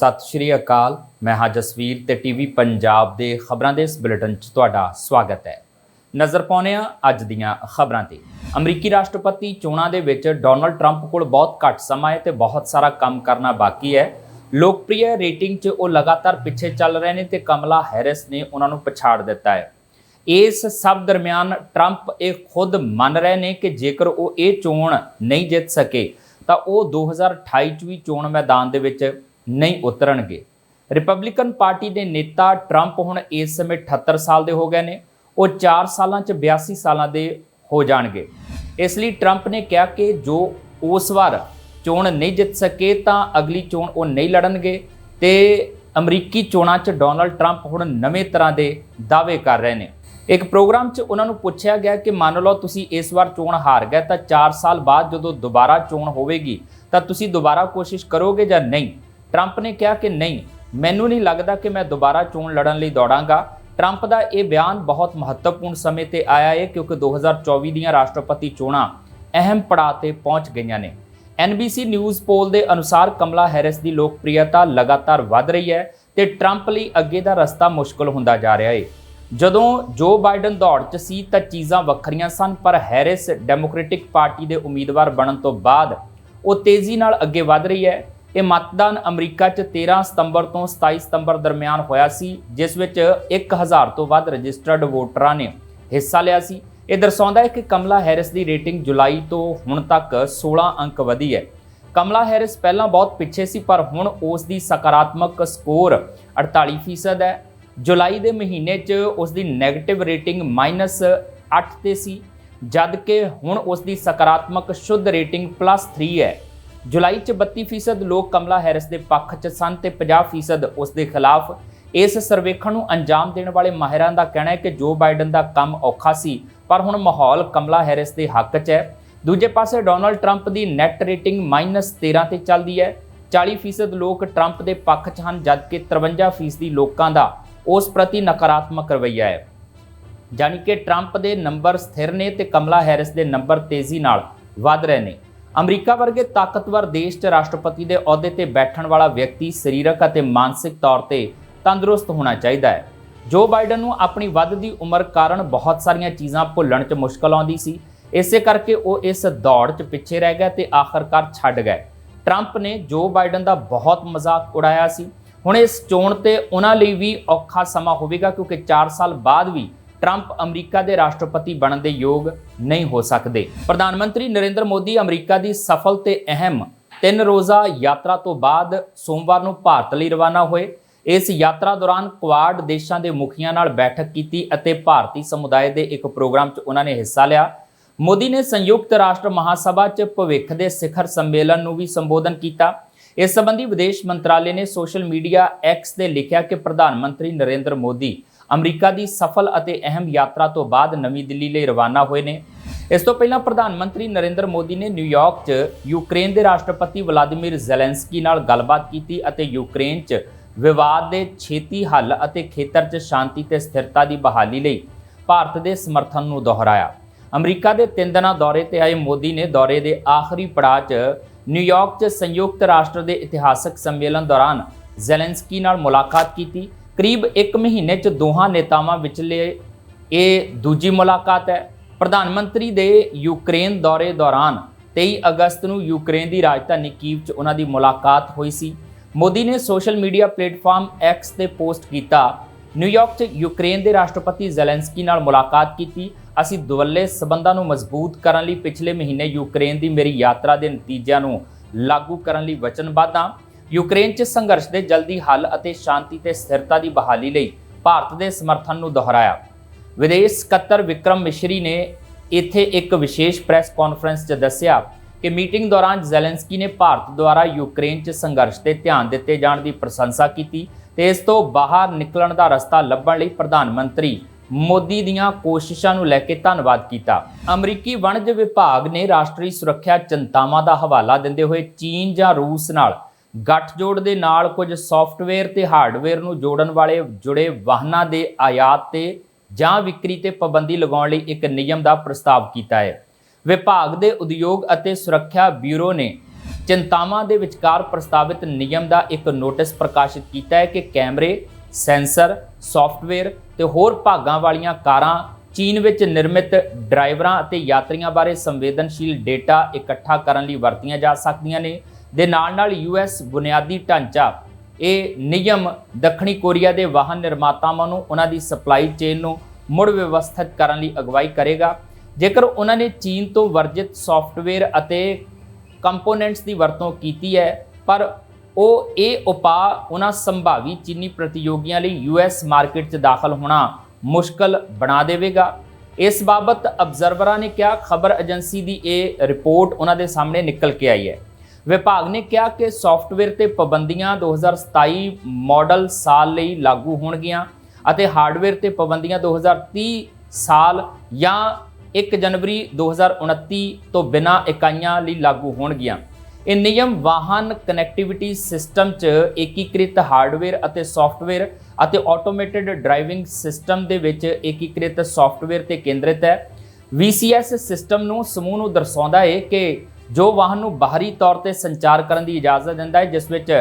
ਸਤਿ ਸ਼੍ਰੀ ਅਕਾਲ। ਮੈਂ ਹਾਂ ਜਸਵੀਰ ਤੇ ਟੀਵੀ ਪੰਜਾਬ ਦੇ ਖਬਰਾਂ ਦੇ ਇਸ ਬੁਲੇਟਿਨ 'ਚ ਤੁਹਾਡਾ ਸਵਾਗਤ ਹੈ। ਨਜ਼ਰ ਪਾਉਂਦੇ ਹਾਂ ਅੱਜ ਦੀਆਂ ਖਬਰਾਂ ਤੇ। ਅਮਰੀਕੀ ਰਾਸ਼ਟਰਪਤੀ ਚੋਣਾਂ ਦੇ ਵਿੱਚ ਡੋਨਲਡ ਟਰੰਪ ਕੋਲ ਬਹੁਤ ਘੱਟ ਸਮਾਂ ਹੈ ਤੇ ਬਹੁਤ ਸਾਰਾ ਕੰਮ ਕਰਨਾ ਬਾਕੀ ਹੈ। ਲੋਕਪ੍ਰਿਯ ਰੇਟਿੰਗ 'ਚ ਉਹ ਲਗਾਤਾਰ ਪਿੱਛੇ ਚੱਲ ਰਹੇ ਨੇ ਤੇ ਕਮਲਾ ਹੈਰਿਸ ਨੇ ਉਹਨਾਂ ਨੂੰ ਪਛਾੜ ਦਿੱਤਾ ਹੈ। ਇਸ ਸਭ ਦਰਮਿਆਨ ਟਰੰਪ ਇਹ ਖੁਦ ਮੰਨ ਰਹੇ ਨੇ ਕਿ ਜੇਕਰ ਉਹ ਇਹ ਚੋਣ ਨਹੀਂ ਜਿੱਤ ਸਕੇ, ਤਾਂ ਉਹ 2028 ਚ ਵੀ ਚੋਣ ਮੈਦਾਨ ਦੇ ਵਿੱਚ ਨਹੀਂ ਉਤਰਨਗੇ। ਰਿਪਬਲਿਕਨ ਪਾਰਟੀ ਦੇ ਨੇਤਾ ਟਰੰਪ ਹੁਣ ਇਸ ਸਮੇਂ 78 ਸਾਲ ਦੇ ਹੋ ਗਏ ਨੇ। ਉਹ 4 ਸਾਲਾਂ ਚ 82 ਸਾਲਾਂ ਦੇ ਹੋ ਜਾਣਗੇ। ਇਸ ਲਈ ਟਰੰਪ ਨੇ ਕਿਹਾ ਕਿ ਜੋ ਉਸ ਵਾਰ ਚੋਣ ਨਹੀਂ ਜਿੱਤ ਸਕੇ, ਤਾਂ ਅਗਲੀ ਚੋਣ ਉਹ ਨਹੀਂ ਲੜਨਗੇ ਤੇ ਅਮਰੀਕੀ ਚੋਣਾਂ 'ਚ ਡੋਨਲਡ ਟਰੰਪ ਹੁਣ ਨਵੇਂ ਤਰ੍ਹਾਂ ਦੇ ਦਾਅਵੇ ਕਰ ਰਹੇ ਨੇ। ਇੱਕ ਪ੍ਰੋਗਰਾਮ 'ਚ ਉਹਨਾਂ ਨੂੰ ਪੁੱਛਿਆ ਗਿਆ ਕਿ ਮੰਨ ਲਓ ਤੁਸੀਂ ਇਸ ਵਾਰ ਚੋਣ ਹਾਰ ਗਏ, ਤਾਂ 4 ਸਾਲ ਬਾਅਦ ਜਦੋਂ ਦੁਬਾਰਾ ਚੋਣ ਹੋਵੇਗੀ, ਤਾਂ ਤੁਸੀਂ ਦੁਬਾਰਾ ਕੋਸ਼ਿਸ਼ ਕਰੋਗੇ ਜਾਂ ਨਹੀਂ? ਟਰੰਪ ਨੇ ਕਿਹਾ ਕਿ ਨਹੀਂ, ਮੈਨੂੰ ਨਹੀਂ ਲੱਗਦਾ ਕਿ ਮੈਂ ਦੁਬਾਰਾ ਚੋਣ ਲੜਨ ਲਈ ਦੌੜਾਂਗਾ। ਟਰੰਪ ਦਾ ਇਹ ਬਿਆਨ ਬਹੁਤ ਮਹੱਤਵਪੂਰਨ ਸਮੇਂ ਤੇ ਆਇਆ ਹੈ ਕਿਉਂਕਿ 2024 ਦੀਆਂ ਰਾਸ਼ਟਰਪਤੀ ਚੋਣਾਂ ਅਹਿਮ ਪੜਾਅ ਤੇ ਪਹੁੰਚ ਗਈਆਂ ਨੇ। NBC ਨਿਊਜ਼ ਪੋਲ ਦੇ ਅਨੁਸਾਰ ਕਮਲਾ ਹੈਰਿਸ ਦੀ ਲੋਕਪ੍ਰਿਯਤਾ ਲਗਾਤਾਰ ਵਧ ਰਹੀ ਹੈ ਤੇ ਟਰੰਪ ਲਈ ਅੱਗੇ ਦਾ ਰਸਤਾ ਮੁਸ਼ਕਲ ਹੁੰਦਾ ਜਾ ਰਿਹਾ ਹੈ ਜਦੋਂ ਜੋ ਬਾਈਡਨ ਦੌੜ 'ਚ ਸੀ ਤਾਂ ਚੀਜ਼ਾਂ ਵੱਖਰੀਆਂ ਸਨ, ਪਰ ਹੈਰਿਸ ਡੈਮੋਕ੍ਰੈਟਿਕ ਪਾਰਟੀ ਦੇ ਉਮੀਦਵਾਰ ਬਣਨ ਤੋਂ ਬਾਅਦ ਉਹ ਤੇਜ਼ੀ ਨਾਲ ਅੱਗੇ ਵਧ ਰਹੀ ਹੈ। ਇਹ ਮਤਦਾਨ ਅਮਰੀਕਾ 'ਚ 13 ਸਤੰਬਰ ਤੋਂ 27 ਸਤੰਬਰ ਦਰਮਿਆਨ ਹੋਇਆ ਸੀ, ਜਿਸ ਵਿੱਚ 1000 ਤੋਂ ਵੱਧ ਰਜਿਸਟਰਡ ਵੋਟਰਾਂ ਨੇ ਹਿੱਸਾ ਲਿਆ ਸੀ। ਇਹ ਦਰਸਾਉਂਦਾ ਹੈ ਕਿ ਕਮਲਾ ਹੈਰਿਸ ਦੀ ਰੇਟਿੰਗ ਜੁਲਾਈ ਤੋਂ ਹੁਣ ਤੱਕ 16 ਅੰਕ ਵਧੀ ਹੈ। ਕਮਲਾ ਹੈਰਿਸ ਪਹਿਲਾਂ ਬਹੁਤ ਪਿੱਛੇ ਸੀ, ਪਰ ਹੁਣ ਉਸ ਦੀ ਸਕਾਰਾਤਮਕ ਸਕੋਰ 48% ਹੈ। ਜੁਲਾਈ ਦੇ ਮਹੀਨੇ 'ਚ ਉਸ ਦੀ 네ਗੇਟਿਵ ਰੇਟਿੰਗ -8 ਤੇ ਸੀ ਜਦ ਕਿ ਹੁਣ ਉਸ ਦੀ ਸਕਾਰਾਤਮਕ ਸ਼ੁੱਧ ਰੇਟਿੰਗ +3 ਹੈ। ਜੁਲਾਈ 'ਚ 32% ਲੋਕ ਕਮਲਾ ਹੈਰਿਸ ਦੇ ਪੱਖ 'ਚ ਸਨ ਤੇ 50% ਉਸ ਦੇ ਖਿਲਾਫ। ਇਸ ਸਰਵੇਖਣ ਨੂੰ ਅੰਜਾਮ ਦੇਣ ਵਾਲੇ ਮਾਹਿਰਾਂ ਦਾ ਕਹਿਣਾ ਹੈ ਕਿ ਜੋ ਬਾਈਡਨ ਦਾ ਕੰਮ ਔਖਾ ਸੀ, ਪਰ ਹੁਣ ਮਾਹੌਲ ਕਮਲਾ ਹੈਰਿਸ ਦੇ ਹੱਕ 'ਚ ਹੈ। ਦੂਜੇ ਪਾਸੇ ਡੋਨਲਡ ਟਰੰਪ ਦੀ ਨੈਟ ਰੇਟਿੰਗ -13 ਤੇ ਚੱਲਦੀ ਹੈ। 40% ਲੋਕ ਟਰੰਪ ਦੇ ਪੱਖ 'ਚ ਹਨ, ਜਦਕਿ 53% ਲੋਕਾਂ ਦਾ ਉਸ ਪ੍ਰਤੀ ਨਕਾਰਾਤਮਕ ਰਵੱਈਆ ਹੈ। ਜਾਨੀ ਕਿ ਟਰੰਪ ਦੇ ਨੰਬਰ ਸਥਿਰ ਨੇ ਤੇ ਕਮਲਾ ਹੈਰਿਸ ਦੇ ਨੰਬਰ ਤੇਜ਼ੀ ਨਾਲ ਵਧ ਰਹੇ ਨੇ। ਅਮਰੀਕਾ ਵਰਗੇ ਤਾਕਤਵਰ ਦੇਸ਼ 'ਚ ਰਾਸ਼ਟਰਪਤੀ ਦੇ ਅਹੁਦੇ ਤੇ ਬੈਠਣ ਵਾਲਾ ਵਿਅਕਤੀ ਸਰੀਰਕ ਅਤੇ ਮਾਨਸਿਕ ਤੌਰ ਤੇ ਤੰਦਰੁਸਤ ਹੋਣਾ ਚਾਹੀਦਾ ਹੈ। ਜੋ ਬਾਈਡਨ ਨੂੰ ਆਪਣੀ ਵੱਧਦੀ ਉਮਰ ਕਾਰਨ ਬਹੁਤ ਸਾਰੀਆਂ ਚੀਜ਼ਾਂ ਭੁੱਲਣ 'ਚ ਮੁਸ਼ਕਲ ਆਉਂਦੀ ਸੀ, ਇਸੇ ਕਰਕੇ ਉਹ ਇਸ ਦੌੜ 'ਚ ਪਿੱਛੇ ਰਹਿ ਗਿਆ ਤੇ ਆਖਰਕਾਰ ਛੱਡ ਗਏ। ਟਰੰਪ ਨੇ ਜੋ ਬਾਈਡਨ ਦਾ ਬਹੁਤ ਮਜ਼ਾਕ ਉਡਾਇਆ ਸੀ, ਹੁਣ ਇਸ ਚੋਣ ਤੇ ਉਹਨਾਂ ਲਈ ਵੀ ਔਖਾ ਸਮਾਂ ਹੋਵੇਗਾ ਕਿਉਂਕਿ 4 ਸਾਲ ਬਾਅਦ ਵੀ ਟਰੰਪ ਅਮਰੀਕਾ ਦੇ ਰਾਸ਼ਟਰਪਤੀ ਬਣਨ ਦੇ ਯੋਗ ਨਹੀਂ ਹੋ ਸਕਦੇ। ਪ੍ਰਧਾਨ ਮੰਤਰੀ ਨਰਿੰਦਰ ਮੋਦੀ ਅਮਰੀਕਾ ਦੀ ਸਫਲ ਤੇ ਅਹਿਮ ਤਿੰਨ ਰੋਜ਼ਾ ਯਾਤਰਾ ਤੋਂ ਬਾਅਦ ਸੋਮਵਾਰ ਨੂੰ ਭਾਰਤ ਲਈ ਰਵਾਨਾ ਹੋਏ। ਇਸ ਯਾਤਰਾ ਦੌਰਾਨ ਕੁਆਡ ਦੇਸ਼ਾਂ ਦੇ ਮੁਖੀਆਂ ਨਾਲ ਬੈਠਕ ਕੀਤੀ ਅਤੇ ਭਾਰਤੀ ਸਮੁਦਾਇ ਦੇ ਇੱਕ ਪ੍ਰੋਗਰਾਮ 'ਚ ਉਹਨਾਂ ਨੇ ਹਿੱਸਾ ਲਿਆ। ਮੋਦੀ ਨੇ ਸੰਯੁਕਤ ਰਾਸ਼ਟਰ ਮਹਾਸਭਾ 'ਚ ਭਵਿੱਖ ਦੇ ਸਿਖਰ ਸੰਮੇਲਨ ਨੂੰ ਵੀ ਸੰਬੋਧਨ ਕੀਤਾ। ਇਸ ਸੰਬੰਧੀ ਵਿਦੇਸ਼ ਮੰਤਰਾਲੇ ਨੇ ਸੋਸ਼ਲ ਮੀਡੀਆ ਐਕਸ ਤੇ ਲਿਖਿਆ ਕਿ ਪ੍ਰਧਾਨ ਮੰਤਰੀ ਨਰਿੰਦਰ ਮੋਦੀ ਅਮਰੀਕਾ ਦੀ ਸਫਲ ਅਤੇ ਅਹਿਮ ਯਾਤਰਾ ਤੋਂ ਬਾਅਦ ਨਵੀਂ ਦਿੱਲੀ ਲਈ ਰਵਾਨਾ ਹੋਏ ਨੇ। ਇਸ ਤੋਂ ਪਹਿਲਾਂ ਪ੍ਰਧਾਨ ਮੰਤਰੀ ਨਰਿੰਦਰ ਮੋਦੀ ਨੇ ਨਿਊਯਾਰਕ 'ਚ ਯੂਕਰੇਨ ਦੇ ਰਾਸ਼ਟਰਪਤੀ ਵਲਾਦੀਮੀਰ ਜ਼ੈਲੈਂਸਕੀ ਨਾਲ ਗੱਲਬਾਤ ਕੀਤੀ ਅਤੇ ਯੂਕਰੇਨ 'ਚ ਵਿਵਾਦ ਦੇ ਛੇਤੀ ਹੱਲ ਅਤੇ ਖੇਤਰ 'ਚ ਸ਼ਾਂਤੀ ਤੇ ਸਥਿਰਤਾ ਦੀ ਬਹਾਲੀ ਲਈ ਭਾਰਤ ਦੇ ਸਮਰਥਨ ਨੂੰ ਦੁਹਰਾਇਆ। ਅਮਰੀਕਾ ਦੇ ਤਿੰਨ ਦਿਨਾਂ ਦੌਰੇ ਤੇ ਆਏ ਮੋਦੀ ਨੇ ਦੌਰੇ ਦੇ ਆਖਰੀ ਪੜਾਅ 'ਚ ਨਿਊਯਾਰਕ 'ਚ ਸੰਯੁਕਤ ਰਾਸ਼ਟਰ ਦੇ ਇਤਿਹਾਸਕ ਸੰਮੇਲਨ ਦੌਰਾਨ ਜ਼ੈਲੈਂਸਕੀ ਨਾਲ ਮੁਲਾਕਾਤ ਕੀਤੀ ਕਰੀਬ 1 ਮਹੀਨੇ 'ਚ ਦੋਹਾਂ ਨੇਤਾਵਾਂ ਵਿਚਲੇ ਇਹ ਦੂਜੀ ਮੁਲਾਕਾਤ ਹੈ। ਪ੍ਰਧਾਨ ਮੰਤਰੀ ਦੇ ਯੂਕਰੇਨ ਦੌਰੇ ਦੌਰਾਨ 23 ਅਗਸਤ ਨੂੰ ਯੂਕਰੇਨ ਦੀ ਰਾਜਧਾਨੀ ਕੀਵ 'ਚ ਉਹਨਾਂ ਦੀ ਮੁਲਾਕਾਤ ਹੋਈ ਸੀ। ਮੋਦੀ ਨੇ ਸੋਸ਼ਲ ਮੀਡੀਆ ਪਲੇਟਫਾਰਮ X ਤੇ ਪੋਸਟ ਕੀਤਾ। ਨਿਊਯਾਰਕ 'ਚ ਯੂਕਰੇਨ ਦੇ ਰਾਸ਼ਟਰਪਤੀ ਜ਼ੈਲੈਂਸਕੀ ਨਾਲ ਮੁਲਾਕਾਤ ਕੀਤੀ। ਅਸੀਂ ਦੁਵੱਲੇ ਸਬੰਧਾਂ ਨੂੰ ਮਜ਼ਬੂਤ ਕਰਨ ਲਈ ਪਿਛਲੇ ਮਹੀਨੇ ਯੂਕਰੇਨ ਦੀ ਮੇਰੀ ਯਾਤਰਾ ਦੇ ਨਤੀਜਿਆਂ ਨੂੰ ਲਾਗੂ ਕਰਨ ਲਈ ਵਚਨਬੱਧ ਹਾਂ। ਯੂਕਰੇਨ 'ਚ ਸੰਘਰਸ਼ ਦੇ ਜਲਦੀ ਹੱਲ ਅਤੇ ਸ਼ਾਂਤੀ ਤੇ ਸਥਿਰਤਾ ਦੀ ਬਹਾਲੀ ਲਈ ਭਾਰਤ ਦੇ ਸਮਰਥਨ ਨੂੰ ਦੁਹਰਾਇਆ। ਵਿਦੇਸ਼ ਸਕੱਤਰ ਵਿਕਰਮ ਮਿਸ਼ਰੀ ਨੇ ਇੱਥੇ ਇੱਕ ਵਿਸ਼ੇਸ਼ ਪ੍ਰੈਸ ਕਾਨਫਰੰਸ 'ਚ ਦੱਸਿਆ ਕਿ ਮੀਟਿੰਗ ਦੌਰਾਨ ਜ਼ੈਲੈਂਸਕੀ ਨੇ ਭਾਰਤ ਦੁਆਰਾ ਯੂਕਰੇਨ 'ਚ ਸੰਘਰਸ਼ ਤੇ ਧਿਆਨ ਦਿੱਤੇ ਜਾਣ ਦੀ ਪ੍ਰਸ਼ੰਸਾ ਕੀਤੀ ਤੇ ਇਸ ਤੋਂ ਬਾਹਰ ਨਿਕਲਣ ਦਾ ਰਸਤਾ ਲੱਭਣ ਲਈ ਪ੍ਰਧਾਨ ਮੰਤਰੀ ਮੋਦੀ ਦੀਆਂ ਕੋਸ਼ਿਸ਼ਾਂ ਨੂੰ ਲੈ ਕੇ ਧੰਨਵਾਦ ਕੀਤਾ। ਅਮਰੀਕੀ ਵਣਜ ਵਿਭਾਗ ਨੇ ਰਾਸ਼ਟਰੀ ਸੁਰੱਖਿਆ ਚਿੰਤਾਵਾਂ ਦਾ ਹਵਾਲਾ ਦਿੰਦੇ ਹੋਏ ਚੀਨ ਜਾਂ ਰੂਸ ਨਾਲ ਗੱਠਜੋੜ ਦੇ ਨਾਲ ਕੁਝ ਸੌਫਟਵੇਅਰ ਤੇ ਹਾਰਡਵੇਅਰ ਨੂੰ ਜੋੜਨ ਵਾਲੇ ਜੁੜੇ ਵਾਹਨਾਂ ਦੇ ਆਯਾਤ ਤੇ ਜਾਂ ਵਿਕਰੀ ਤੇ ਪਾਬੰਦੀ ਲਗਾਉਣ ਲਈ ਇੱਕ ਨਿਯਮ ਦਾ ਪ੍ਰਸਤਾਵ ਕੀਤਾ ਹੈ। ਵਿਭਾਗ ਦੇ ਉਦਯੋਗ ਅਤੇ ਸੁਰੱਖਿਆ ਬਿਊਰੋ ਨੇ ਚਿੰਤਾਵਾਂ ਦੇ ਵਿਚਕਾਰ ਪ੍ਰਸਤਾਵਿਤ ਨਿਯਮ ਦਾ ਇੱਕ ਨੋਟਿਸ ਪ੍ਰਕਾਸ਼ਿਤ ਕੀਤਾ ਹੈ ਕਿ ਕੈਮਰੇ, ਸੈਂਸਰ ਸੌਫਟਵੇਅਰ ਤੇ ਹੋਰ ਭਾਗਾਂ ਵਾਲੀਆਂ ਕਾਰਾਂ ਚੀਨ ਵਿੱਚ ਨਿਰਮਿਤ ਡਰਾਈਵਰਾਂ ਅਤੇ ਯਾਤਰੀਆਂ ਬਾਰੇ ਸੰਵੇਦਨਸ਼ੀਲ ਡੇਟਾ ਇਕੱਠਾ ਕਰਨ ਲਈ ਵਰਤੀਆਂ ਜਾ ਸਕਦੀਆਂ ਨੇ। ਦੇ ਨਾਲ ਨਾਲ ਯੂਐਸ ਬੁਨਿਆਦੀ ਢਾਂਚਾ, ਇਹ ਨਿਯਮ ਦੱਖਣੀ ਕੋਰੀਆ ਦੇ ਵਾਹਨ ਨਿਰਮਾਤਾਵਾਂ ਨੂੰ ਉਹਨਾਂ ਦੀ ਸਪਲਾਈ ਚੇਨ ਨੂੰ ਮੁੜ ਵਿਵਸਥਿਤ ਕਰਨ ਲਈ ਅਗਵਾਈ ਕਰੇਗਾ। ਜੇਕਰ ਉਹਨਾਂ ਨੇ ਚੀਨ ਤੋਂ ਵਰਜਿਤ ਸੌਫਟਵੇਅਰ ਅਤੇ ਕੰਪੋਨੈਂਟਸ ਦੀ ਵਰਤੋਂ ਕੀਤੀ ਹੈ, ਪਰ ਉਹ ਇਹ ਉਪਾਅ ਉਹਨਾਂ ਸੰਭਾਵੀ ਚੀਨੀ ਪ੍ਰਤੀਯੋਗੀਆਂ ਲਈ ਯੂਐਸ ਮਾਰਕੀਟ 'ਚ ਦਾਖਲ ਹੋਣਾ ਮੁਸ਼ਕਲ ਬਣਾ ਦੇਵੇਗਾ। ਇਸ ਬਾਬਤ ਅਬਜ਼ਰਵਰਾਂ ਨੇ ਕਿਹਾ, ਖਬਰ ਏਜੰਸੀ ਦੀ ਇਹ ਰਿਪੋਰਟ ਉਹਨਾਂ ਦੇ ਸਾਹਮਣੇ ਨਿਕਲ ਕੇ ਆਈ ਹੈ। ਵਿਭਾਗ ਨੇ ਕਿਹਾ ਕਿ ਸੌਫਟਵੇਅਰ ਤੇ ਪਾਬੰਦੀਆਂ 2027 ਮਾਡਲ ਸਾਲ ਲਈ ਲਾਗੂ ਹੋਣਗੀਆਂ ਅਤੇ ਹਾਰਡਵੇਅਰ ਤੇ ਪਾਬੰਦੀਆਂ 2030 ਸਾਲ ਜਾਂ 1 ਜਨਵਰੀ 2029 ਤੋਂ ਬਿਨਾਂ ਇਕਾਈਆਂ ਲਈ ਲਾਗੂ ਹੋਣਗੀਆਂ। ਇਹ ਨਿਯਮ ਵਾਹਨ ਕਨੈਕਟੀਵਿਟੀ ਸਿਸਟਮ 'ਚ ਏਕੀਕ੍ਰਿਤ ਹਾਰਡਵੇਅਰ ਅਤੇ ਸੌਫਟਵੇਅਰ ਅਤੇ ਆਟੋਮੇਟਿਡ ਡਰਾਈਵਿੰਗ ਸਿਸਟਮ ਦੇ ਵਿੱਚ ਏਕੀਕ੍ਰਿਤ ਸੌਫਟਵੇਅਰ ਤੇ ਕੇਂਦਰਿਤ ਹੈ। VCS ਸਿਸਟਮ ਨੂੰ ਸਮੂਹ ਨੂੰ ਦਰਸਾਉਂਦਾ ਹੈ ਕਿ ਜੋ ਵਾਹਨ ਨੂੰ ਬਾਹਰੀ ਤੌਰ ਤੇ ਸੰਚਾਰ ਕਰਨ ਦੀ ਇਜਾਜ਼ਤ ਦਿੰਦਾ ਹੈ, ਜਿਸ ਵਿੱਚ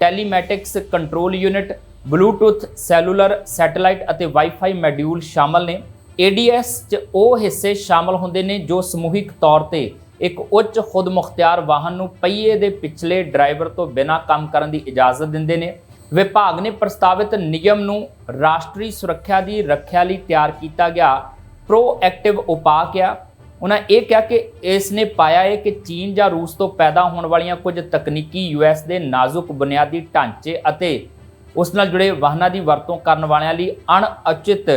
telematics control unit, Bluetooth, cellular, satellite ਅਤੇ ਵਾਈਫਾਈ ਮੋਡਿਊਲ ਸ਼ਾਮਲ ਨੇ। ADS 'ਚ ਉਹ ਹਿੱਸੇ ਸ਼ਾਮਲ ਹੁੰਦੇ ਨੇ ਜੋ ਸਮੂਹਿਕ ਤੌਰ ਤੇ ਇੱਕ ਉੱਚ ਖੁਦਮੁਖਤਿਆਰ ਵਾਹਨ ਨੂੰ ਪਹੀਏ ਦੇ ਪਿਛਲੇ ਡਰਾਈਵਰ ਤੋਂ ਬਿਨਾਂ ਕੰਮ ਕਰਨ ਦੀ ਇਜਾਜ਼ਤ ਦਿੰਦੇ ਨੇ। ਵਿਭਾਗ ਨੇ ਪ੍ਰਸਤਾਵਿਤ ਨਿਯਮ ਨੂੰ ਰਾਸ਼ਟਰੀ ਸੁਰੱਖਿਆ ਦੀ ਰੱਖਿਆ ਲਈ ਤਿਆਰ ਕੀਤਾ ਗਿਆ। ਪ੍ਰੋਐਕਟਿਵ ਉਪਾਅ ਕਿਹਾ ਉਹਨਾਂ ਇਹ ਕਿਹਾ ਕਿ ਇਸ ਨੇ ਪਾਇਆ ਹੈ ਕਿ ਚੀਨ ਜਾਂ ਰੂਸ ਤੋਂ ਪੈਦਾ ਹੋਣ ਵਾਲੀਆਂ ਕੁਝ ਤਕਨੀਕੀ ਯੂਐਸ ਦੇ ਨਾਜ਼ੁਕ ਬੁਨਿਆਦੀ ਢਾਂਚੇ ਅਤੇ ਉਸ ਨਾਲ ਜੁੜੇ ਵਾਹਨਾਂ ਦੀ ਵਰਤੋਂ ਕਰਨ ਵਾਲਿਆਂ ਲਈ ਅਣਉਚਿਤ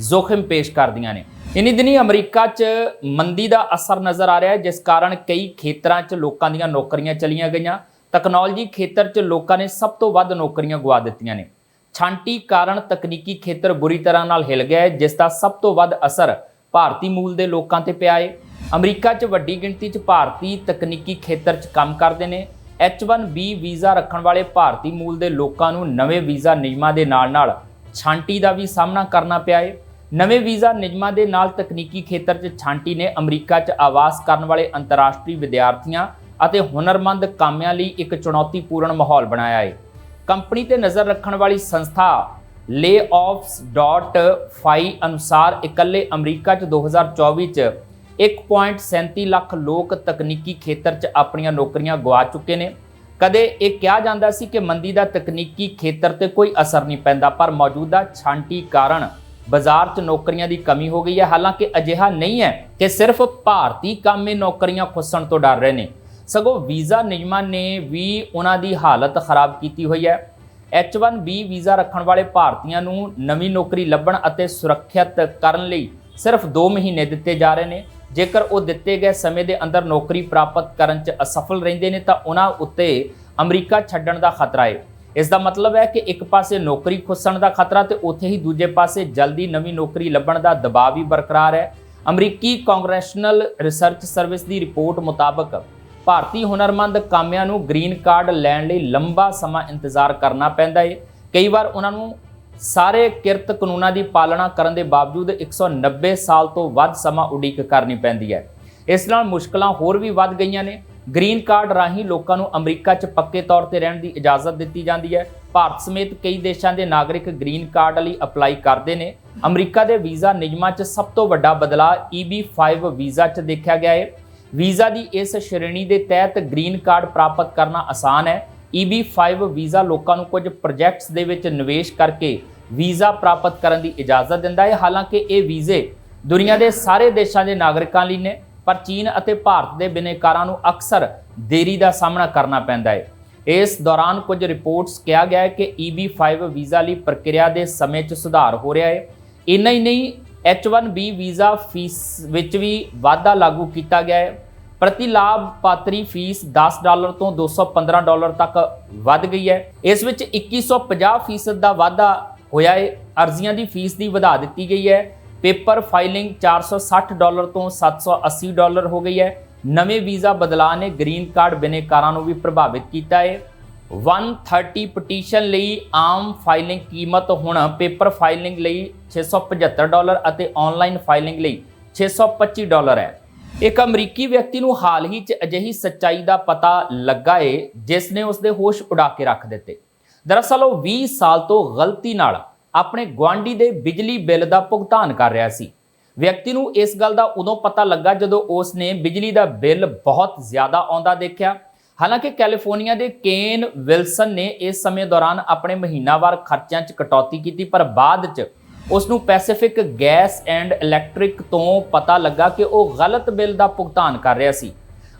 ਜ਼ੋਖਿਮ ਪੇਸ਼ ਕਰਦੀਆਂ ਨੇ। ਇਨੀ ਦਿਨੀ ਅਮਰੀਕਾ 'ਚ ਮੰਦੀ ਦਾ ਅਸਰ ਨਜ਼ਰ ਆ ਰਿਹਾ ਹੈ, ਜਿਸ ਕਾਰਨ ਕਈ ਖੇਤਰਾਂ 'ਚ ਲੋਕਾਂ ਦੀਆਂ ਨੌਕਰੀਆਂ ਚਲੀਆਂ ਗਈਆਂ। ਟੈਕਨੋਲੋਜੀ ਖੇਤਰ 'ਚ ਲੋਕਾਂ ਨੇ ਸਭ ਤੋਂ ਵੱਧ ਨੌਕਰੀਆਂ ਗਵਾ ਦਿੱਤੀਆਂ ਨੇ। ਛਾਂਟੀ ਕਾਰਨ ਤਕਨੀਕੀ ਖੇਤਰ ਬੁਰੀ ਤਰ੍ਹਾਂ ਨਾਲ ਹਿਲ ਗਿਆ ਹੈ, ਜਿਸ ਦਾ ਸਭ ਤੋਂ ਵੱਧ ਅਸਰ ਭਾਰਤੀ ਮੂਲ ਦੇ ਲੋਕਾਂ ਤੇ ਪਿਆ ਏ। ਅਮਰੀਕਾ 'ਚ ਵੱਡੀ ਗਿਣਤੀ 'ਚ ਭਾਰਤੀ ਤਕਨੀਕੀ ਖੇਤਰ 'ਚ ਕੰਮ ਕਰਦੇ ਨੇ। H1B ਵੀਜ਼ਾ ਰੱਖਣ ਵਾਲੇ ਭਾਰਤੀ ਮੂਲ ਦੇ ਲੋਕਾਂ ਨੂੰ ਨਵੇਂ ਵੀਜ਼ਾ ਨਿਯਮਾਂ ਦੇ ਨਾਲ-ਨਾਲ ਛਾਂਟੀ ਦਾ ਵੀ ਸਾਹਮਣਾ ਕਰਨਾ ਪਿਆ ਏ। ਨਵੇਂ ਵੀਜ਼ਾ ਨਿਯਮਾਂ ਦੇ ਨਾਲ ਤਕਨੀਕੀ ਖੇਤਰ 'ਚ ਛਾਂਟੀ ਨੇ ਅਮਰੀਕਾ 'ਚ ਆਵਾਸ ਕਰਨ ਵਾਲੇ ਅੰਤਰਰਾਸ਼ਟਰੀ ਵਿਦਿਆਰਥੀਆਂ ਅਤੇ ਹੁਨਰਮੰਦ ਕਾਮਿਆਂ ਲਈ ਇੱਕ ਚੁਣੌਤੀਪੂਰਨ ਮਾਹੌਲ ਬਣਾਇਆ ਹੈ ਕੰਪਨੀ ਤੇ ਨਜ਼ਰ ਰੱਖਣ ਵਾਲੀ ਸੰਸਥਾ layoffs.fi ਅਨੁਸਾਰ ਇਕੱਲੇ ਅਮਰੀਕਾ 'ਚ 2024 'ਚ 1.37 ਲੱਖ ਲੋਕ ਤਕਨੀਕੀ ਖੇਤਰ 'ਚ ਆਪਣੀਆਂ ਨੌਕਰੀਆਂ ਗਵਾ ਚੁੱਕੇ ਨੇ। ਕਦੇ ਇਹ ਕਿਹਾ ਜਾਂਦਾ ਸੀ ਕਿ ਮੰਦੀ ਦਾ ਤਕਨੀਕੀ ਖੇਤਰ ਤੇ ਕੋਈ ਅਸਰ ਨਹੀਂ ਪੈਂਦਾ, ਪਰ ਮੌਜੂਦਾ ਛਾਂਟੀ ਕਾਰਨ ਬਾਜ਼ਾਰ 'ਚ ਨੌਕਰੀਆਂ ਦੀ ਕਮੀ ਹੋ ਗਈ ਹੈ। ਹਾਲਾਂਕਿ ਅਜਿਹਾ ਨਹੀਂ ਹੈ ਕਿ ਸਿਰਫ ਭਾਰਤੀ ਕਾਮੇ ਨੌਕਰੀਆਂ ਖੁੱਸਣ ਤੋਂ ਡਰ ਰਹੇ ਨੇ। ਸਗੋਂ ਵੀਜ਼ਾ ਨਿਯਮਾਂ ਨੇ ਵੀ ਉਹਨਾਂ ਦੀ ਹਾਲਤ ਖਰਾਬ ਕੀਤੀ ਹੋਈ ਹੈ। H1B ਵੀਜ਼ਾ ਰੱਖਣ ਵਾਲੇ ਭਾਰਤੀਆਂ ਨੂੰ ਨਵੀਂ ਨੌਕਰੀ ਲੱਭਣ ਅਤੇ ਸੁਰੱਖਿਅਤ ਕਰਨ ਲਈ ਸਿਰਫ 2 ਮਹੀਨੇ ਦਿੱਤੇ ਜਾ ਰਹੇ ਨੇ। ਜੇਕਰ ਉਹ ਦਿੱਤੇ ਗਏ ਸਮੇਂ ਦੇ ਅੰਦਰ ਨੌਕਰੀ ਪ੍ਰਾਪਤ ਕਰਨ 'ਚ ਅਸਫਲ ਰਹਿੰਦੇ ਨੇ ਤਾਂ ਉਹਨਾਂ ਉੱਤੇ ਅਮਰੀਕਾ ਛੱਡਣ ਦਾ ਖਤਰਾ ਹੈ ਇਸ ਦਾ ਮਤਲਬ ਹੈ ਕਿ ਇੱਕ ਪਾਸੇ ਨੌਕਰੀ ਖੁੱਸਣ ਦਾ ਖਤਰਾ ਤੇ ਉੱਥੇ ਹੀ ਦੂਜੇ ਪਾਸੇ ਜਲਦੀ ਨਵੀਂ ਨੌਕਰੀ ਲੱਭਣ ਦਾ ਦਬਾਅ ਵੀ ਬਰਕਰਾਰ ਹੈ। ਅਮਰੀਕੀ ਕਾਂਗਰੈਸ਼ਨਲ ਰਿਸਰਚ ਸਰਵਿਸ ਦੀ ਰਿਪੋਰਟ ਮੁਤਾਬਕ ਭਾਰਤੀ ਹੁਨਰਮੰਦ ਕਾਮਿਆਂ ਨੂੰ ਗ੍ਰੀਨ ਕਾਰਡ ਲੈਣ ਲਈ ਲੰਬਾ ਸਮਾਂ ਇੰਤਜ਼ਾਰ ਕਰਨਾ ਪੈਂਦਾ ਹੈ ਕਈ ਵਾਰ ਉਹਨਾਂ ਨੂੰ ਸਾਰੇ ਕਿਰਤ ਕਾਨੂੰਨਾਂ ਦੀ ਪਾਲਣਾ ਕਰਨ ਦੇ ਬਾਵਜੂਦ 190 ਸਾਲ ਤੋਂ ਵੱਧ ਸਮਾਂ ਉਡੀਕ ਕਰਨੀ ਪੈਂਦੀ ਹੈ। ਇਸ ਨਾਲ ਮੁਸ਼ਕਲਾਂ ਹੋਰ ਵੀ ਵੱਧ ਗਈਆਂ ਨੇ। ਗ੍ਰੀਨ ਕਾਰਡ ਰਾਹੀਂ ਲੋਕਾਂ ਨੂੰ ਅਮਰੀਕਾ 'ਚ ਪੱਕੇ ਤੌਰ ਤੇ ਰਹਿਣ ਦੀ ਇਜਾਜ਼ਤ ਦਿੱਤੀ ਜਾਂਦੀ ਹੈ। ਭਾਰਤ ਸਮੇਤ ਕਈ ਦੇਸ਼ਾਂ ਦੇ ਨਾਗਰਿਕ ਗ੍ਰੀਨ ਕਾਰਡ ਲਈ ਅਪਲਾਈ ਕਰਦੇ ਨੇ। ਅਮਰੀਕਾ ਦੇ ਵੀਜ਼ਾ ਨਿਯਮਾਂ 'ਚ ਸਭ ਤੋਂ ਵੱਡਾ ਬਦਲਾਅ EB5 ਵੀਜ਼ਾ 'ਚ ਦੇਖਿਆ ਗਿਆ ਹੈ ਵੀਜ਼ਾ ਦੀ ਇਸ ਸ਼੍ਰੇਣੀ ਦੇ ਤਹਿਤ ਗ੍ਰੀਨ ਕਾਰਡ ਪ੍ਰਾਪਤ ਕਰਨਾ ਆਸਾਨ ਹੈ। EB5 ਵੀਜ਼ਾ ਲੋਕਾਂ ਨੂੰ ਕੁਝ ਪ੍ਰੋਜੈਕਟਸ ਦੇ ਵਿੱਚ ਨਿਵੇਸ਼ ਕਰਕੇ ਵੀਜ਼ਾ ਪ੍ਰਾਪਤ ਕਰਨ ਦੀ ਇਜਾਜ਼ਤ ਦਿੰਦਾ ਹੈ। ਹਾਲਾਂਕਿ ਇਹ ਵੀਜ਼ੇ ਦੁਨੀਆ ਦੇ ਸਾਰੇ ਦੇਸ਼ਾਂ ਦੇ ਨਾਗਰਿਕਾਂ ਲਈ ਨੇ, ਪਰ ਚੀਨ ਅਤੇ ਭਾਰਤ ਦੇ ਬਿਨੇਕਾਰਾਂ ਨੂੰ ਅਕਸਰ ਦੇਰੀ ਦਾ ਸਾਹਮਣਾ ਕਰਨਾ ਪੈਂਦਾ ਹੈ। ਇਸ ਦੌਰਾਨ ਕੁਝ ਰਿਪੋਰਟਸ ਕਿਹਾ ਗਿਆ ਹੈ ਕਿ EB5 ਵੀਜ਼ਾ ਲਈ ਪ੍ਰਕਿਰਿਆ ਦੇ ਸਮੇਂ 'ਚ ਸੁਧਾਰ ਹੋ ਰਿਹਾ ਹੈ। ਇੰਨਾ ਹੀ ਨਹੀਂ H1B ਵੀਜ਼ਾ ਫੀਸ ਵਿੱਚ ਵੀ ਵਾਧਾ ਲਾਗੂ ਕੀਤਾ ਗਿਆ ਹੈ। ਪ੍ਰਤੀ ਲਾਭਪਾਤਰੀ ਫੀਸ 10 ਡਾਲਰ ਤੋਂ 215 ਡਾਲਰ ਤੱਕ ਵੱਧ ਗਈ ਹੈ। ਇਸ ਵਿੱਚ 2150 ਫੀਸਦ ਦਾ ਵਾਧਾ ਹੋਇਆ ਹੈ। ਅਰਜ਼ੀਆਂ ਦੀ ਫੀਸ ਦੀ ਵਧਾ ਦਿੱਤੀ ਗਈ ਹੈ। ਪੇਪਰ ਫਾਈਲਿੰਗ 460 ਡਾਲਰ ਤੋਂ 780 ਡਾਲਰ ਹੋ ਗਈ ਹੈ। ਨਵੇਂ ਵੀਜ਼ਾ ਬਦਲਾਅ ਨੇ ਗ੍ਰੀਨ ਕਾਰਡ ਬਿਨੇਕਾਰਾਂ ਨੂੰ ਵੀ ਪ੍ਰਭਾਵਿਤ ਕੀਤਾ ਹੈ। 130 ਪਟੀਸ਼ਨ ਲਈ ਆਮ ਫਾਈਲਿੰਗ ਕੀਮਤ ਹੁਣ ਪੇਪਰ ਫਾਈਲਿੰਗ ਲਈ 675 ਡਾਲਰ ਅਤੇ ਆਨਲਾਈਨ ਫਾਈਲਿੰਗ ਲਈ 625 ਡਾਲਰ ਹੈ। ਇੱਕ ਅਮਰੀਕੀ ਵਿਅਕਤੀ ਨੂੰ ਹਾਲ ਹੀ 'ਚ ਅਜਿਹੀ ਸੱਚਾਈ ਦਾ ਪਤਾ ਲੱਗਾ ਏ, ਜਿਸ ਨੇ ਉਸਦੇ ਹੋਸ਼ ਉਡਾ ਕੇ ਰੱਖ ਦਿੱਤੇ। ਦਰਅਸਲ ਉਹ 20 ਸਾਲ ਤੋਂ ਗਲਤੀ ਨਾਲ ਆਪਣੇ ਗੁਆਂਢੀ ਦੇ ਬਿਜਲੀ ਬਿੱਲ ਦਾ ਭੁਗਤਾਨ ਕਰ ਰਿਹਾ ਸੀ। ਵਿਅਕਤੀ ਨੂੰ ਇਸ ਗੱਲ ਦਾ ਉਦੋਂ ਪਤਾ ਲੱਗਾ ਜਦੋਂ ਉਸ ਨੇ ਬਿਜਲੀ ਦਾ ਬਿੱਲ ਬਹੁਤ ਜ਼ਿਆਦਾ ਆਉਂਦਾ ਦੇਖਿਆ। ਹਾਲਾਂਕਿ ਕੈਲੀਫੋਰਨੀਆ ਦੇ ਕੇਨ ਵਿਲਸਨ ਨੇ ਇਸ ਸਮੇਂ ਦੌਰਾਨ ਆਪਣੇ ਮਹੀਨਾਵਾਰ ਖਰਚਿਆਂ 'ਚ ਕਟੌਤੀ ਕੀਤੀ, ਪਰ ਬਾਅਦ 'ਚ ਉਸ ਨੂੰ ਪੈਸੀਫਿਕ ਗੈਸ ਐਂਡ ਇਲੈਕਟ੍ਰਿਕ ਤੋਂ ਪਤਾ ਲੱਗਾ ਕਿ ਉਹ ਗਲਤ ਬਿੱਲ ਦਾ ਭੁਗਤਾਨ ਕਰ ਰਿਹਾ ਸੀ।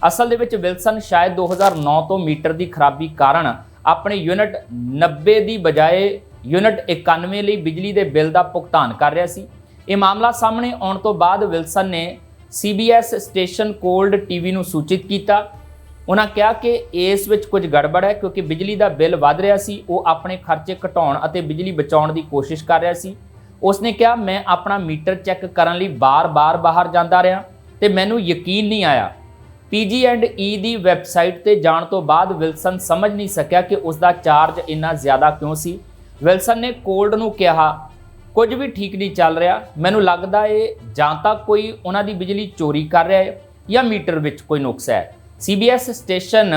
ਅਸਲ ਦੇ ਵਿੱਚ ਵਿਲਸਨ ਸ਼ਾਇਦ 2009 ਤੋਂ ਮੀਟਰ ਦੀ ਖਰਾਬੀ ਕਾਰਨ ਆਪਣੇ ਯੂਨਿਟ 90 ਦੀ ਬਜਾਏ ਯੂਨਿਟ 91 ਲਈ ਬਿਜਲੀ ਦੇ ਬਿੱਲ ਦਾ ਭੁਗਤਾਨ ਕਰ ਰਿਹਾ ਸੀ। ਇਹ ਮਾਮਲਾ ਸਾਹਮਣੇ ਆਉਣ ਤੋਂ ਬਾਅਦ ਵਿਲਸਨ ਨੇ CBS ਸਟੇਸ਼ਨ ਕੋਲਡ ਟੀਵੀ ਨੂੰ ਸੂਚਿਤ ਕੀਤਾ। ਉਹਨਾਂ ਕਿਹਾ ਕਿ ਇਸ ਵਿੱਚ ਕੁਝ ਗੜਬੜ ਹੈ ਕਿਉਂਕਿ ਬਿਜਲੀ ਦਾ ਬਿੱਲ ਵੱਧ ਰਿਹਾ ਸੀ, ਉਹ ਆਪਣੇ ਖਰਚੇ ਘਟਾਉਣ ਅਤੇ ਬਿਜਲੀ ਬਚਾਉਣ ਦੀ ਕੋਸ਼ਿਸ਼ ਕਰ ਰਿਹਾ ਸੀ। ਉਸਨੇ ਕਿਹਾ, ਮੈਂ ਆਪਣਾ ਮੀਟਰ ਚੈੱਕ ਕਰਨ ਲਈ ਬਾਰ-ਬਾਰ ਬਾਹਰ ਜਾਂਦਾ ਰਿਹਾ ਤੇ ਮੈਨੂੰ ਯਕੀਨ ਨਹੀਂ ਆਇਆ। PG&E ਦੀ ਵੈਬਸਾਈਟ ਤੇ ਜਾਣ ਤੋਂ ਬਾਅਦ ਵਿਲਸਨ ਸਮਝ ਨਹੀਂ ਸਕਿਆ ਕਿ ਉਸ ਦਾ ਚਾਰਜ ਇੰਨਾ ਜ਼ਿਆਦਾ ਕਿਉਂ ਸੀ। ਵਿਲਸਨ ਨੇ ਕੋਲਡ ਨੂੰ ਕਿਹਾ, ਕੁਝ ਵੀ ਠੀਕ ਨਹੀਂ ਚੱਲ ਰਿਹਾ। ਮੈਨੂੰ ਲੱਗਦਾ ਏ ਜਾਂ ਤਾਂ ਕੋਈ ਉਹਨਾਂ ਦੀ ਬਿਜਲੀ ਚੋਰੀ ਕਰ ਰਿਹਾ ਹੈ ਜਾਂ ਮੀਟਰ ਵਿੱਚ ਕੋਈ ਨੁਕਸ ਹੈ। CBS ਸਟੇਸ਼ਨ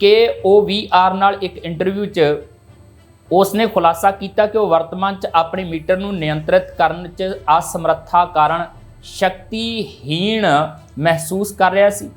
KOVR ਨਾਲ ਇੱਕ ਇੰਟਰਵਿਊ 'ਚ ਉਸ ਨੇ ਖੁਲਾਸਾ ਕੀਤਾ ਕਿ ਉਹ ਵਰਤਮਾਨ 'ਚ ਆਪਣੇ ਮੀਟਰ ਨੂੰ ਨਿਯੰਤਰਿਤ ਕਰਨ 'ਚ ਅਸਮਰੱਥਾ ਕਾਰਨ ਸ਼ਕਤੀਹੀਣ ਮਹਿਸੂਸ ਕਰ ਰਿਹਾ ਸੀ।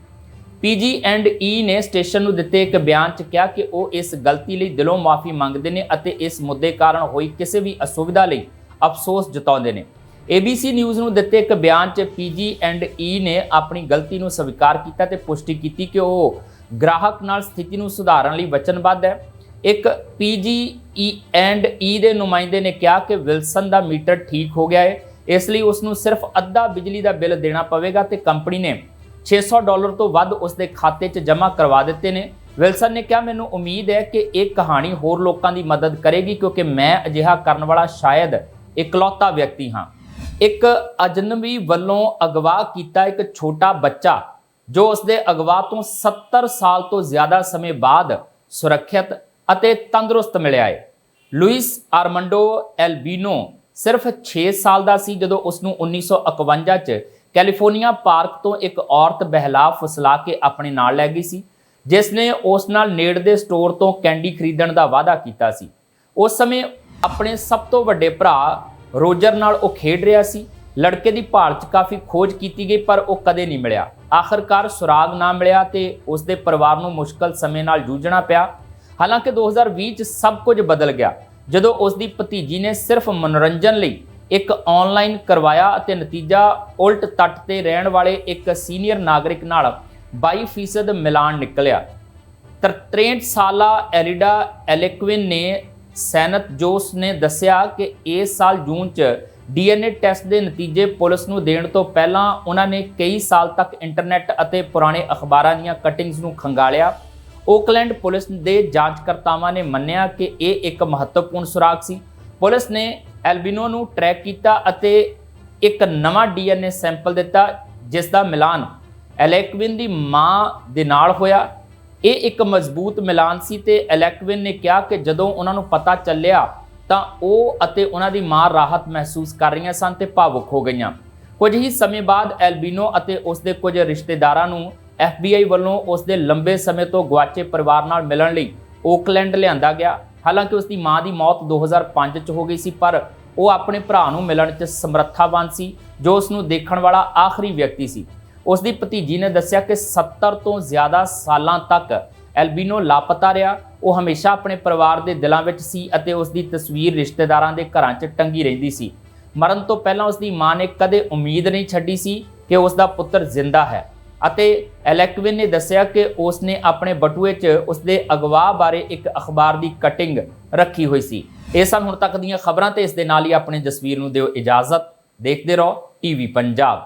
PG&E ਨੇ ਸਟੇਸ਼ਨ ਨੂੰ ਦਿੱਤੇ ਇੱਕ ਬਿਆਨ 'ਚ ਕਿਹਾ ਕਿ ਉਹ ਇਸ ਗਲਤੀ ਲਈ ਦਿਲੋਂ ਮਾਫੀ ਮੰਗਦੇ ਨੇ ਅਤੇ ਇਸ ਮੁੱਦੇ ਕਾਰਨ ਹੋਈ ਕਿਸੇ ਵੀ ਅਸੁਵਿਧਾ ਲਈ ਅਫਸੋਸ ਜਤਾਉਂਦੇ ਨੇ। ABC ਨਿਊਜ਼ ਨੂੰ ਦਿੱਤੇ ਇੱਕ ਬਿਆਨ 'ਚ PG&E ਨੇ ਆਪਣੀ ਗਲਤੀ ਨੂੰ ਸਵੀਕਾਰ ਕੀਤਾ ਤੇ ਪੁਸ਼ਟੀ ਕੀਤੀ ਕਿ ਉਹ ਗ੍ਰਾਹਕ ਨਾਲ ਸਥਿਤੀ ਨੂੰ ਸੁਧਾਰਨ ਲਈ ਵਚਨਬੱਧ ਹੈ। ਇੱਕ ਪੀਜੀਈ ਐਂਡ ਈ ਦੇ ਨੁਮਾਇੰਦੇ ਨੇ ਕਿਹਾ ਕਿ ਵਿਲਸਨ ਦਾ ਮੀਟਰ ਠੀਕ ਹੋ ਗਿਆ ਹੈ। ਇਸ ਲਈ ਉਸ ਨੂੰ ਸਿਰਫ ਅੱਧਾ ਬਿਜਲੀ ਦਾ ਬਿੱਲ ਦੇਣਾ ਪਵੇਗਾ ਤੇ ਕੰਪਨੀ ਨੇ 600 ਡਾਲਰ ਤੋਂ ਵੱਧ ਉਸ ਦੇ ਖਾਤੇ 'ਚ ਜਮ੍ਹਾਂ ਕਰਵਾ ਦਿੱਤੇ ਨੇ। ਵਿਲਸਨ ਨੇ ਕਿਹਾ, ਮੈਨੂੰ ਉਮੀਦ ਹੈ ਕਿ ਇਹ ਕਹਾਣੀ ਹੋਰ ਲੋਕਾਂ ਦੀ ਮਦਦ ਕਰੇਗੀ ਕਿਉਂਕਿ ਮੈਂ ਅਜਿਹਾ ਕਰਨ ਵਾਲਾ ਸ਼ਾਇਦ ਇਕਲੌਤਾ ਵਿਅਕਤੀ ਹਾਂ। ਇੱਕ ਅਜਨਬੀ ਵੱਲੋਂ ਅਗਵਾ ਕੀਤਾ ਇੱਕ ਛੋਟਾ ਬੱਚਾ, ਜੋ ਉਸ ਦੇ ਅਗਵਾ ਤੋਂ 70 ਸਾਲ ਤੋਂ ਜ਼ਿਆਦਾ ਸਮੇਂ ਬਾਅਦ ਸੁਰੱਖਿਅਤ ਅਤੇ ਤੰਦਰੁਸਤ ਮਿਲਿਆ ਹੈ ਲੁਇਸ ਆਰਮੰਡੋ ਐਲਬੀਨੋ ਸਿਰਫ 6 ਸਾਲ ਦਾ ਸੀ ਜਦੋਂ ਉਸ ਨੂੰ 1951 ਚ ਕੈਲੀਫੋਰਨੀਆ ਪਾਰਕ ਤੋਂ ਇੱਕ ਔਰਤ ਬਹਿਲਾ ਫਸਲਾ ਕੇ ਆਪਣੇ ਨਾਲ ਲੈ ਗਈ ਸੀ, ਜਿਸ ਨੇ ਉਸ ਨਾਲ ਨੇੜਦੇ ਸਟੋਰ ਤੋਂ ਕੈਂਡੀ ਖਰੀਦਣ ਦਾ ਵਾਅਦਾ ਕੀਤਾ ਸੀ। ਉਸ ਸਮੇਂ ਆਪਣੇ ਸਭ ਤੋਂ ਵੱਡੇ ਭਰਾ ਰੋਜਰ ਨਾਲ ਉਹ ਖੇਡ ਰਿਹਾ ਸੀ। ਲੜਕੇ ਦੀ ਭਾਲ 'ਚ ਕਾਫੀ ਖੋਜ ਕੀਤੀ ਗਈ, ਪਰ ਉਹ ਕਦੇ ਨਹੀਂ ਮਿਲਿਆ। ਆਖਰਕਾਰ ਸੁਰਾਗ ਨਾ ਮਿਲਿਆ ਤੇ ਉਸ ਦੇ ਪਰਿਵਾਰ ਨੂੰ ਮੁਸ਼ਕਲ ਸਮੇਂ ਨਾਲ ਜੂਝਣਾ ਪਿਆ। ਹਾਲਾਂਕਿ 2020 ਚ ਸਭ ਕੁਝ ਬਦਲ ਗਿਆ, ਜਦੋਂ ਉਸ ਦੀ ਭਤੀਜੀ ਨੇ ਸਿਰਫ ਮਨੋਰੰਜਨ ਲਈ ਇੱਕ ਆਨਲਾਈਨ ਕਰਵਾਇਆ ਅਤੇ ਨਤੀਜਾ ਉਲਟ ਤੱਟ ਤੇ ਰਹਿਣ ਵਾਲੇ ਇੱਕ ਸੀਨੀਅਰ ਨਾਗਰਿਕ ਨਾਲ 22% ਮਿਲਾਨ ਨਿਕਲਿਆ। 63 ਸਾਲਾ ਐਲਿਡਾ ਐਲੇਕਵਿਨ ਨੇ ਸੈਨਤ ਜੋਸ ਨੇ ਦੱਸਿਆ ਕਿ ਇਸ ਸਾਲ ਜੂਨ ਚ ਡੀਐਨਏ ਟੈਸਟ ਦੇ ਨਤੀਜੇ ਪੁਲਿਸ ਨੂੰ ਦੇਣ ਤੋਂ ਪਹਿਲਾਂ ਉਹਨਾਂ ਨੇ ਕਈ ਸਾਲ ਤੱਕ ਇੰਟਰਨੈਟ ਅਤੇ ਪੁਰਾਣੇ ਅਖਬਾਰਾਂ ਦੀਆਂ ਕਟਿੰਗਸ ਨੂੰ ਖੰਗਾਲਿਆ। ਓਕਲੈਂਡ ਪੁਲਿਸ ਦੇ ਜਾਂਚਕਰਤਾਵਾਂ ਨੇ ਮੰਨਿਆ ਕਿ ਇਹ ਇੱਕ ਮਹੱਤਵਪੂਰਨ ਸੁਰਾਗ ਸੀ। ਪੁਲਿਸ ਨੇ ਐਲਬਿਨੋ ਨੂੰ ਟਰੈਕ ਕੀਤਾ ਅਤੇ ਇੱਕ ਨਵਾਂ ਡੀਐਨਏ ਸੈਂਪਲ ਦਿੱਤਾ ਜਿਸ ਦਾ ਮਿਲਾਨ ਐਲੈਕਵਿਨ ਦੀ ਮਾਂ ਦੇ ਨਾਲ ਹੋਇਆ। ਇਹ ਇੱਕ ਮਜ਼ਬੂਤ ਮਿਲਾਨ ਸੀ ਤੇ ਐਲੈਕਵਿਨ ਨੇ ਕਿਹਾ ਕਿ ਜਦੋਂ ਉਹਨਾਂ ਨੂੰ ਪਤਾ ਚੱਲਿਆ ਤਾਂ ਉਹ ਅਤੇ ਉਹਨਾਂ ਦੀ ਮਾਂ ਰਾਹਤ ਮਹਿਸੂਸ ਕਰ ਰਹੀਆਂ ਸਨ ਤੇ ਭਾਵੁਕ ਹੋ ਗਈਆਂ। ਕੁਝ ਹੀ ਸਮੇਂ ਬਾਅਦ ਐਲਬੀਨੋ ਅਤੇ ਉਸ ਦੇ ਕੁਝ ਰਿਸ਼ਤੇਦਾਰਾਂ ਨੂੰ FBI ਵੱਲੋਂ ਉਸ ਦੇ ਲੰਬੇ ਸਮੇਂ ਤੋਂ ਗੁਆਚੇ ਪਰਿਵਾਰ ਨਾਲ ਮਿਲਣ ਲਈ ਓਕਲੈਂਡ ਲਿਆਂਦਾ ਗਿਆ। ਹਾਲਾਂਕਿ ਉਸ ਦੀ ਮਾਂ ਦੀ ਮੌਤ 2005 ਚ ਹੋ ਗਈ ਸੀ, ਪਰ ਉਹ ਆਪਣੇ ਭਰਾ ਨੂੰ ਮਿਲਣ 'ਚ ਸਮਰੱਥਾਵਾਨ ਸੀ, ਜੋ ਉਸ ਨੂੰ ਦੇਖਣ ਵਾਲਾ ਆਖਰੀ ਵਿਅਕਤੀ ਸੀ। ਉਸ ਦੀ ਭਤੀਜੀ ਨੇ ਦੱਸਿਆ ਕਿ 70 ਤੋਂ ਜ਼ਿਆਦਾ ਸਾਲਾਂ ਤੱਕ ਐਲਬੀਨੋ ਲਾਪਤਾ ਰਿਹਾ। ਉਹ ਹਮੇਸ਼ਾ ਆਪਣੇ ਪਰਿਵਾਰ ਦੇ ਦਿਲਾਂ ਵਿੱਚ ਸੀ ਅਤੇ ਉਸ ਦੀ ਤਸਵੀਰ ਰਿਸ਼ਤੇਦਾਰਾਂ ਦੇ ਘਰਾਂ 'ਚ ਟੰਗੀ ਰਹਿੰਦੀ ਸੀ। ਮਰਨ ਤੋਂ ਪਹਿਲਾਂ ਉਸ ਦੀ ਮਾਂ ਨੇ ਕਦੇ ਉਮੀਦ ਨਹੀਂ ਛੱਡੀ ਸੀ ਕਿ ਉਸ ਦਾ ਪੁੱਤਰ ਜ਼ਿੰਦਾ ਹੈ। ਅਤੇ ਐਲੈਕਵਿਨ ਨੇ ਦੱਸਿਆ ਕਿ ਉਸ ਨੇ ਆਪਣੇ ਬਟੂਏ 'ਚ ਉਸ ਦੇ ਅਗਵਾ ਬਾਰੇ ਇੱਕ ਅਖਬਾਰ ਦੀ ਕਟਿੰਗ ਰੱਖੀ ਹੋਈ ਸੀ। ਇਹ ਸਨ ਹੁਣ ਤੱਕ ਦੀਆਂ ਖਬਰਾਂ ਤੇ ਇਸ ਦੇ ਨਾਲ ਹੀ ਆਪਣੇ ਜਸਵੀਰ ਨੂੰ ਦਿਓ ਇਜਾਜ਼ਤ। ਦੇਖਦੇ ਰਹੋ ਟੀਵੀ ਪੰਜਾਬ।